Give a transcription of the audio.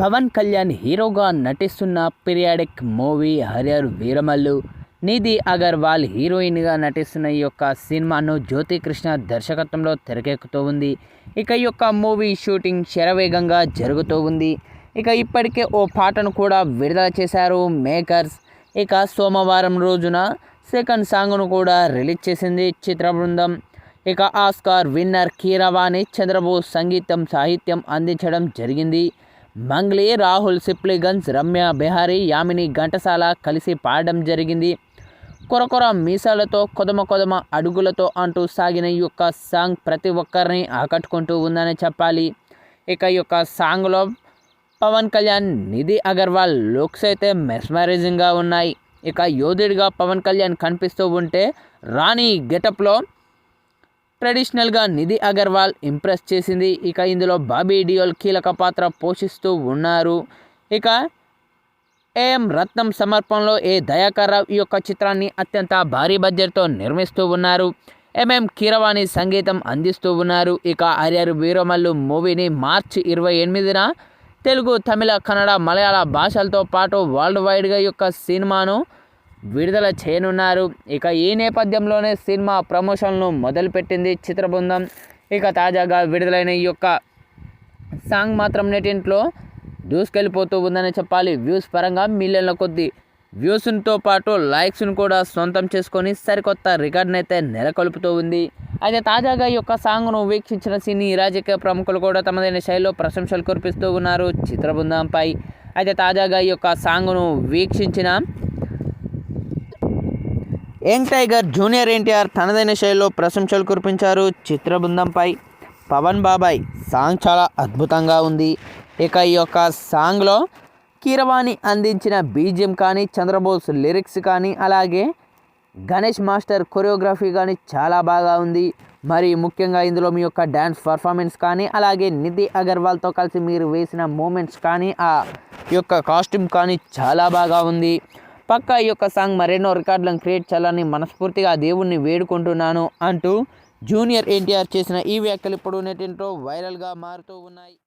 పవన్ కళ్యాణ్ హీరోగా నటిస్తున్న periodic movie Harihara Veeramallu Nidhi Agarwal హీరోయిన్గా నటిస్తున్న ఈ యొక్క సినిమాను జ్యోతి కృష్ణ దర్శకత్వంలో తెరకెక్కుతూ ఉంది. ఇక ఈ యొక్క మూవీ షూటింగ్ శరవేగంగా జరుగుతూ ఉంది. ఇక ఇప్పటికే ఓ పాటను కూడా విడుదల చేశారు మేకర్స్. ఇక సోమవారం రోజున సెకండ్ సాంగ్ను కూడా రిలీజ్ చేసింది చిత్ర బృందం. ఇక ఆస్కార్ విన్నర్ కీరవాణి చంద్రబోస్ సంగీతం సాహిత్యం అందించడం జరిగింది. మంగ్లీ రాహుల్ సిప్లిగన్స్ రమ్య బిహారి యామిని ఘంటసాల కలిసి పాడడం జరిగింది. కొరకొర మీసాలతో కొదమ కొదమ అడుగులతో అంటూ సాగిన ఈ యొక్క సాంగ్ ప్రతి ఒక్కరిని ఆకట్టుకుంటూ ఉందని చెప్పాలి. ఇక ఈ యొక్క సాంగ్లో పవన్ కళ్యాణ్ నిధి అగర్వాల్ లుక్స్ అయితే మెస్మరైజింగ్గా ఉన్నాయి. ఇక యోధుడిగా పవన్ కళ్యాణ్ కనిపిస్తూ ఉంటే రాణి గెటప్లో ట్రెడిషనల్గా నిధి అగర్వాల్ ఇంప్రెస్ చేసింది. ఇక ఇందులో బాబీ డియోల్ కీలక పాత్ర పోషిస్తూ ఉన్నారు. ఇక ఏఎం రత్నం సమర్పణలో ఏ దయాకర్ రావు ఈ యొక్క చిత్రాన్ని అత్యంత భారీ బడ్జెట్తో నిర్మిస్తూ ఉన్నారు. ఎంఎం కీరవాణి సంగీతం అందిస్తూ ఉన్నారు. ఇక ఆర్యర్ వీరమల్లు మూవీని మార్చి ఇరవై ఎనిమిదిన తెలుగు తమిళ కన్నడ మలయాళ భాషలతో పాటు వరల్డ్ వైడ్గా యొక్క సినిమాను విడుదల చేయనున్నారు. ఇక ఈ నేపథ్యంలోనే సినిమా ప్రమోషన్ను మొదలుపెట్టింది చిత్ర బృందం ఇక తాజాగా విడుదలైన ఈ యొక్క సాంగ్ మాత్రం నెటింట్లో దూసుకెళ్ళిపోతూ ఉందని చెప్పాలి. వ్యూస్ పరంగా మిలియన్ల కొద్ది వ్యూస్తో పాటు లైక్స్ను కూడా సొంతం చేసుకొని సరికొత్త రికార్డును అయితే నెలకొల్పుతూ ఉంది. అయితే తాజాగా ఈ యొక్క సాంగ్ను వీక్షించిన సినీ రాజకీయ ప్రముఖులు కూడా తమదైన శైలిలో ప్రశంసలు కురిపిస్తూ ఉన్నారు చిత్ర బృందంపై అయితే తాజాగా ఈ యొక్క సాంగ్ను వీక్షించిన యంగ్ టైగర్ జూనియర్ ఎన్టీఆర్ తనదైన శైలిలో ప్రశంసలు కురిపించారు చిత్ర బృందంపై పవన్ బాబాయ్ సాంగ్ చాలా అద్భుతంగా ఉంది. ఇక ఈ యొక్క సాంగ్లో కీరవాణి అందించిన బీజియం కానీ చంద్రబోస్ లిరిక్స్ కానీ అలాగే గణేష్ మాస్టర్ కొరియోగ్రఫీ కానీ చాలా బాగా ఉంది. మరి ముఖ్యంగా ఇందులో మీ యొక్క డ్యాన్స్ పర్ఫార్మెన్స్ కానీ అలాగే నిధి అగర్వాల్తో కలిసి మీరు వేసిన మూమెంట్స్ కానీ ఆ యొక్క కాస్ట్యూమ్ కానీ చాలా బాగా ఉంది. పక్క ఈ యొక్క సాంగ్ మరెన్నో రికార్డులను క్రియేట్ చేయాలని మనస్ఫూర్తిగా దేవుణ్ణి వేడుకుంటున్నాను అంటూ జూనియర్ ఎన్టీఆర్ చేసిన ఈ వ్యాఖ్యలు ఇప్పుడు నెటింట్లో వైరల్గా మారుతూ ఉన్నాయి.